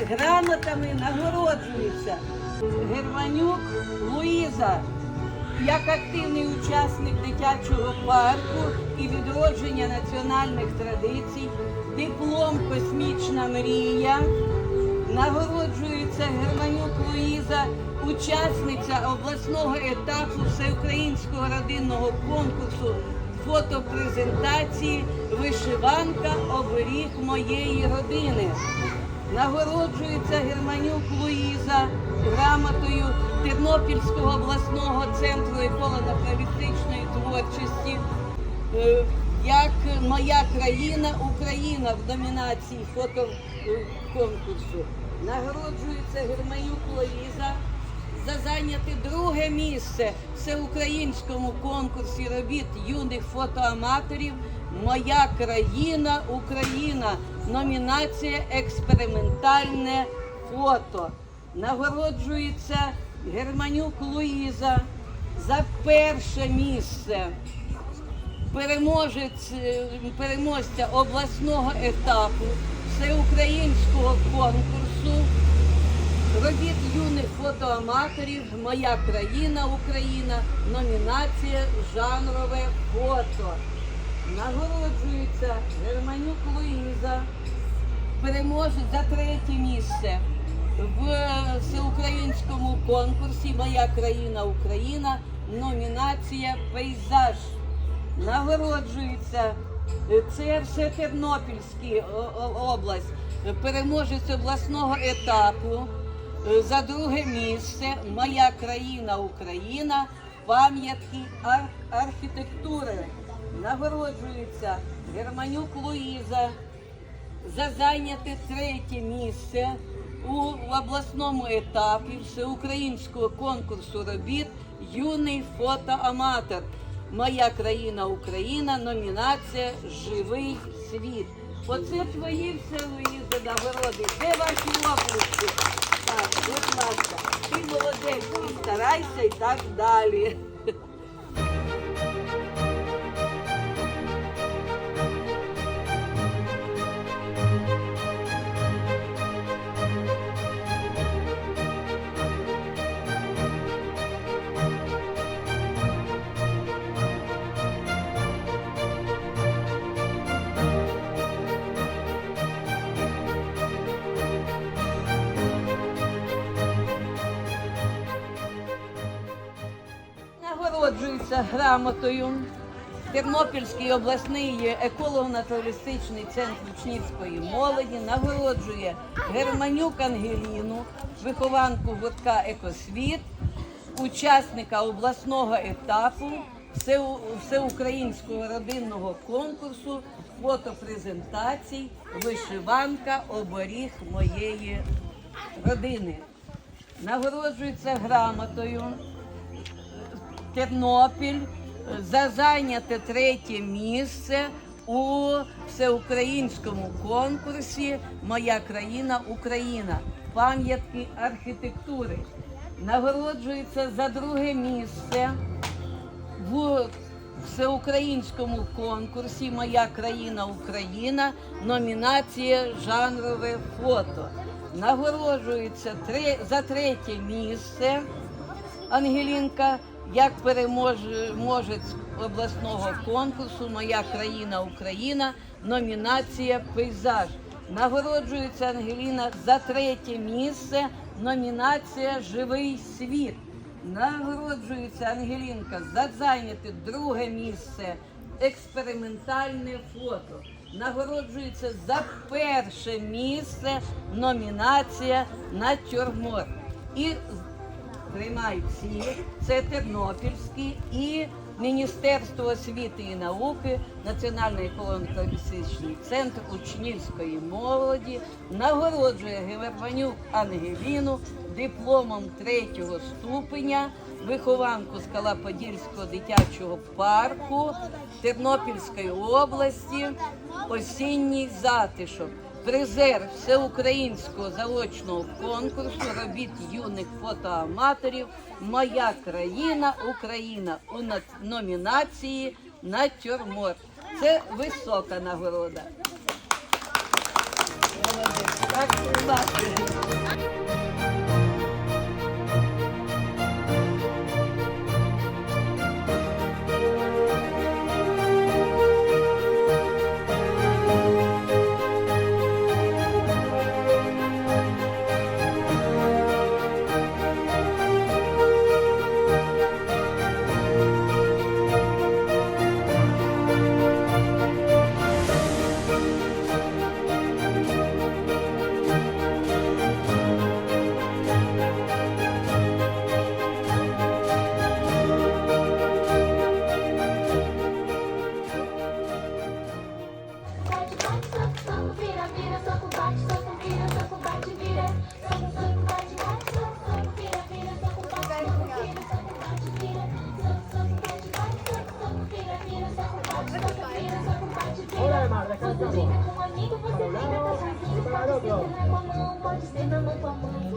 Грамотами нагороджується Германюк Луїза як активний учасник дитячого парку і відродження національних традицій, диплом Космічна мрія. Нагороджується Германюк Луїза, учасниця обласного етапу всеукраїнського родинного конкурсу фотопрезентації Вишиванка оберіг моєї родини. Нагороджується Германюк Луїза грамотою Тернопільського обласного центру еколого-правістичної творчості. Е, Як моя країна Україна в номінації фотоконкурсу. Нагороджується Германюк Луїза за зайняти друге місце в всеукраїнському конкурсі робіт юних фотоаматорів Моя країна Україна. Номінація Експериментальне фото. Нагороджується Германюк Луїза за перше місце. Переможець, е, переможця обласного етапу всеукраїнського конкурсу робіт юних фотоаматорів Моя країна Україна. Номінація Жанрове фото. Нагороджується Германюк. Переможець за третє місце в всеукраїнському конкурсі Моя країна Україна. Номінація Пейзаж. Нагороджується. е, Це все Тернопільська область. Переможець обласного етапу. Е, За друге місце Моя країна Україна. Пам'ятки архітектури. Нагороджується Германюк Луїза за зайняте третє місце у обласному етапі всеукраїнського конкурсу робіт Юний фотоаматор. Моя країна Україна. Номінація Живий світ. Оце твої все Луїза нагороди. Де ваші оплески? Так, будь ласка, ти молодець, старайся і так далі. Нагороджується грамотою Тернопільський обласний еколого-натуралістичний центр учнівської молоді нагороджує Германюк Ангеліну, вихованку гуртка Екосвіт, учасника обласного етапу всеукраїнського родинного конкурсу фотопрезентацій Вишиванка оберіг моєї родини. Нагороджується грамотою Тернопіль за зайняте третє місце у всеукраїнському конкурсі Моя країна Україна. Пам'ятки архітектури. Нагороджується за друге місце в всеукраїнському конкурсі Моя країна Україна. Номінація Жанрове фото. Нагороджується за третє місце. Ангелінка як переможець обласного конкурсу Моя країна Україна, номінація Пейзаж. Нагороджується Ангеліна за третє місце. Номінація Живий світ. Нагороджується Ангелінка за зайняте друге місце. Експериментальне фото. Нагороджується за перше місце. Номінація Натюрморт. І приймають всі, це Тернопільський і Міністерство освіти і науки, Національний економіко-логістичний центр учнівської молоді нагороджує Геверманюк Ангеліну дипломом третього ступеня, вихованку Скалаподільського дитячого парку Тернопільської області, осінній затишок призер всеукраїнського заочного конкурсу робіт юних фотоаматорів Моя країна Україна у номінації Натюрморт. Це висока нагорода. Молодець. Так, Hindi ko pa sa pinakasasing pag-isip na mga words, di ba magpamahal?